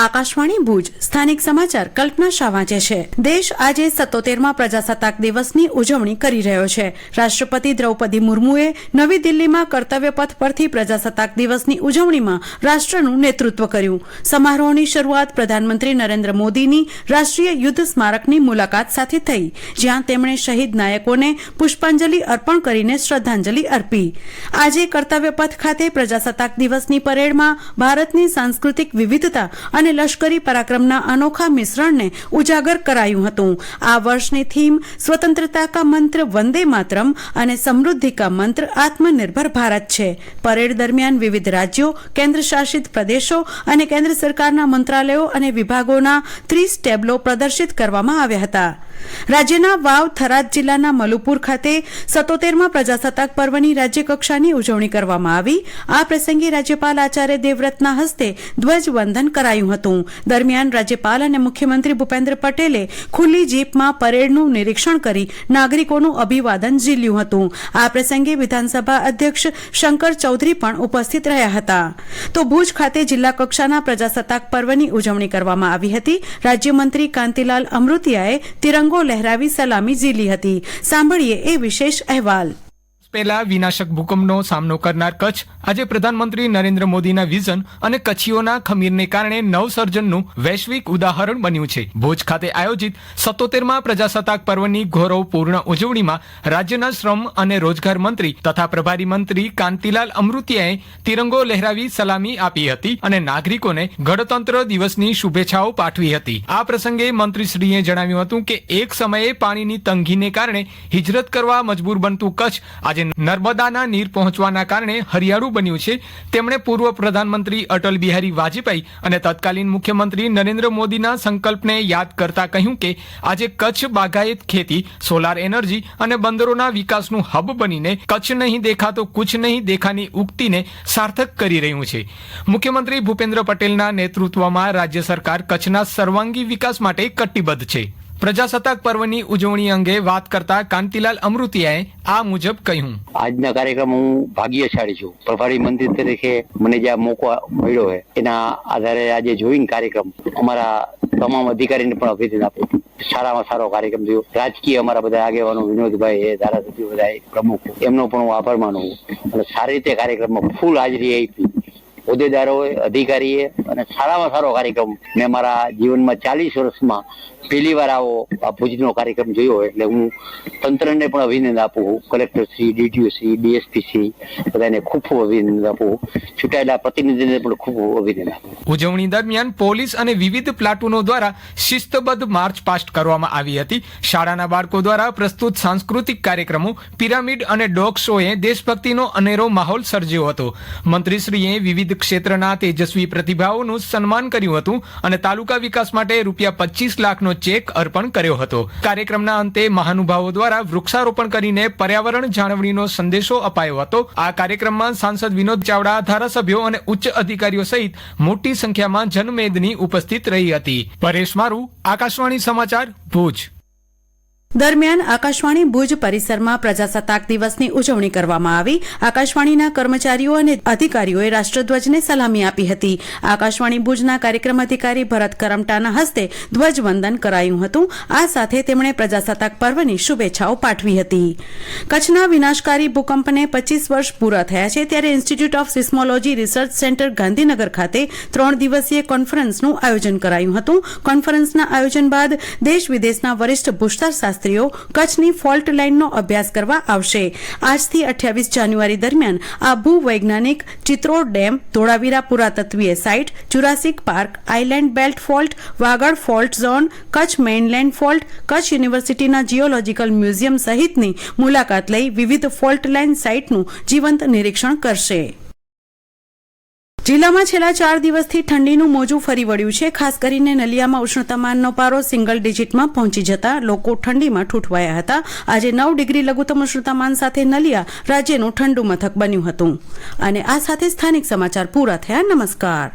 આકાશવાણી ભુજ. સ્થાનિક સમાચાર કલ્પના શાહ વાંચે છે. દેશ આજે સત્તોતેરમાં પ્રજાસત્તાક દિવસની ઉજવણી કરી રહ્યો છે. રાષ્ટ્રપતિ દ્રૌપદી મુર્મુએ નવી દિલ્હીમાં કર્તવ્ય પથ પરથી પ્રજાસત્તાક દિવસની ઉજવણીમાં રાષ્ટ્રનું નેતૃત્વ કર્યું. સમારોહની શરૂઆત પ્રધાનમંત્રી નરેન્દ્ર મોદીની રાષ્ટ્રીય યુદ્ધ સ્મારકની મુલાકાત સાથે થઈ, જ્યાં તેમણે શહીદ નાયકોને પુષ્પાંજલિ અર્પણ કરીને શ્રદ્ધાંજલિ અર્પી. આજે કર્તવ્ય પથ ખાતે પ્રજાસત્તાક દિવસની પરેડમાં ભારતની સાંસ્કૃતિક વિવિધતા અને લશ્કરી પરાક્રમના અનોખા મિશ્રણને ઉજાગર કરાયું હતું. આ વર્ષની થીમ સ્વતંત્રતા કા મંત્ર વંદે માતરમ અને સમૃદ્ધિ કા મંત્ર આત્મનિર્ભર ભારત છે. પરેડ દરમિયાન વિવિધ રાજ્યો કેન્દ્ર શાસિત પ્રદેશો અને કેન્દ્ર સરકારના મંત્રાલયો અને વિભાગોના ત્રીસ ટેબ્લો પ્રદર્શિત કરવામાં આવ્યા હતા. રાજ્યના વાવ થરાદ જિલ્લાના મલુપુર ખાતે સત્તોતેરમાં પ્રજાસત્તાક પર્વની રાજ્યકક્ષાની ઉજવણી કરવામાં આવી. આ પ્રસંગે રાજ્યપાલ આચાર્ય દેવવ્રતના હસ્તે ધ્વજવંદન કરાયું હતું. દરમિયાન રાજ્યપાલ અને મુખ્યમંત્રી ભૂપેન્દ્ર પટેલે ખુલ્લી જીપમાં પરેડનું નિરીક્ષણ કરી નાગરિકોનું અભિવાદન ઝીલ્યું હતું. આ પ્રસંગે વિધાનસભા અધ્યક્ષ શંકર ચૌધરી પણ ઉપસ્થિત રહ્યા હતા. તો ભુજ ખાતે જિલ્લા કક્ષાના પ્રજાસત્તાક પર્વની ઉજવણી કરવામાં આવી હતી. રાજ્યમંત્રી કાંતિલાલ અમૃતિયાએ તિરંગો લહેરાવી સલામી ઝીલી હતી. સાંભળીએ એ વિશેષ અહેવાલ. પહેલા વિનાશક ભૂકંપનો સામનો કરનાર કચ્છ આજે પ્રધાનમંત્રી નરેન્દ્ર મોદીના વિઝન અને કચ્છીઓના ખમીરને કારણે નવસર્જનનું વૈશ્વિક ઉદાહરણ બન્યું છે. ભુજ ખાતે આયોજિત સત્તોતેરમાં પ્રજાસત્તાક પર્વની ગૌરવપૂર્ણ ઉજવણીમાં રાજ્યના શ્રમ અને રોજગાર મંત્રી તથા પ્રભારી મંત્રી કાંતિલાલ અમૃતિયાએ તિરંગો લહેરાવી સલામી આપી હતી અને નાગરિકોને ગણતંત્ર દિવસની શુભેચ્છાઓ પાઠવી હતી. આ પ્રસંગે મંત્રીશ્રીએ જણાવ્યું હતું કે એક સમયે પાણીની તંગીને કારણે હિજરત કરવા મજબૂર બનતું કચ્છ આજે નર્મદાના નીર પહોંચવાના કારણે હરિયાળું બન્યું છે. તેમણે પૂર્વ પ્રધાનમંત્રી અટલ બિહારી વાજપેયી અને તત્કાલીન મુખ્યમંત્રી નરેન્દ્ર મોદીના સંકલ્પને યાદ કરતા કહ્યું કે, આજે કચ્છ બાગાયત ખેતી, સોલાર એનર્જી અને બંદરોના વિકાસનું હબ બનીને કચ્છ નહીં દેખા તો કુછ નહીં દેખાની ઉક્તિને સાર્થક કરી રહ્યું છે. મુખ્યમંત્રી ભૂપેન્દ્ર પટેલના નેતૃત્વમાં રાજ્ય સરકાર કચ્છના સર્વાંગી વિકાસ માટે કટિબદ્ધ છે. પ્રજાસત્તાક પર્વની ઉજવણી અંગે વાત કરતા કાંતિલાલ અમૃતિયાએ આ મુજબ કહ્યું. આજના કાર્યક્રમ હું ભાગ્યશાળી છું. પ્રભારી મંત્રી તરીકે મને જે મોકો મળ્યો છે, એના આધારે આજે જોઈન કાર્યક્રમ અમારા તમામ અધિકારીને પણ અભિનંદન આપું સારામાં સારો કાર્યક્રમ થયો. રાજકીય અમારા બધા આગેવાનો વિનોદભાઈ એ ધારાસભ્યો બધા પ્રમુખ. એમનો પણ હું આભાર માનું અને સારી રીતે કાર્યક્રમમાં ફૂલ હાજરી આપી. હોદ્દેદારોએ, અધિકારીએ અને સારામાં સારો કાર્યક્રમ મેં મારા જીવનમાં ચાલીસ વર્ષમાં પહેલી વાર આવો આ ભુજનો કાર્યક્રમ જોયો એટલે હું તંત્રને પણ અભિનંદન આપું collector Shri, DTO Shri, DSP Shri, બધાને ખૂબ અભિનંદન આપું ચૂંટાયેલા પ્રતિનિધિને પણ ખૂબ અભિનંદન આપું ઉજવણી દરમિયાન પોલીસ અને વિવિધ પ્લાટુનો દ્વારા શિસ્તબદ્ધ માર્ચ પાસ્ટ કરવામાં આવી હતી. શાળાના બાળકો દ્વારા પ્રસ્તુત સાંસ્કૃતિક કાર્યક્રમો, પિરામિડ અને ડોગ શોએ દેશભક્તિનો અનેરો માહોલ સર્જ્યો હતો. મંત્રીશ્રીએ વિવિધ ક્ષેત્રના તેજસ્વી પ્રતિભાઓનું સન્માન કર્યું હતું અને તાલુકા વિકાસ માટે રૂપિયા પચીસ લાખનો ચેક અર્પણ કર્યો હતો. કાર્યક્રમના અંતે મહાનુભાવો દ્વારા વૃક્ષારોપણ કરીને પર્યાવરણ જાળવણીનો સંદેશો અપાયો હતો. આ કાર્યક્રમમાં સાંસદ વિનોદ ચાવડા, ધારાસભ્યો અને ઉચ્ચ અધિકારીઓ સહિત મોટી સંખ્યામાં જનમેદની ઉપસ્થિત રહી હતી. પરેશ મારુ, આકાશવાણી સમાચાર ભુજ. દરમિયાન આકાશવાણી ભુજ પરિસરમાં પ્રજાસત્તાક દિવસની ઉજવણી કરવામાં આવી. આકાશવાણીના કર્મચારીઓ અને અધિકારીઓએ રાષ્ટ્રધ્વજને સલામી આપી હતી. આકાશવાણી ભુજના કાર્યક્રમ અધિકારી ભરત કરમટાના હસ્તે ધ્વજવંદન કરાયું હતું. આ સાથે તેમણે પ્રજાસત્તાક પર્વની શુભેચ્છાઓ પાઠવી હતી. કચ્છના વિનાશકારી ભૂકંપને પચીસ વર્ષ પૂરા થયા છે ત્યારે institute of seismology research centre Gandhinagar ખાતે ત્રણ દિવસીય કોન્ફરન્સનું આયોજન કરાયું હતું. કોન્ફરન્સના આયોજન બાદ દેશ વિદેશના વરિષ્ઠ ભૂસ્તર શાસ્ત્રીઓ કચ્છની ફોલ્ટ લાઇનનો અભ્યાસ કરવા આવશે. આજથી અઠ્યાવીસ જાન્યુઆરી દરમિયાન આ ભૂવૈજ્ઞાનિક Chitrod dam, Dholavira પુરાતત્વીય site, Jurassic park, island belt fault, Wagad fault zone, Kutch mainland fault, Kutch યુનિવર્સિટીના જીઓલોજીકલ મ્યુઝિયમ સહિતની મુલાકાત લઈ વિવિધ ફોલ્ટ લાઇન સાઇટનું જીવંત નિરીક્ષણ કરશે. જિલ્લામાં છેલ્લા ચાર દિવસથી ઠંડીનું મોજું ફરી વળ્યું છે. ખાસ કરીને નલિયામાં ઉષ્ણતામાનનો પારો સિંગલ ડિજિટમાં પહોંચી જતા લોકો ઠંડીમાં ઠૂંઠવાયા હતા. આજે નવ ડિગ્રી લઘુત્તમ ઉષ્ણતામાન સાથે નલિયા રાજ્યનું ઠંડુ મથક બન્યું હતું. અને આ સાથે સ્થાનિક સમાચાર પૂરા થયા. નમસ્કાર.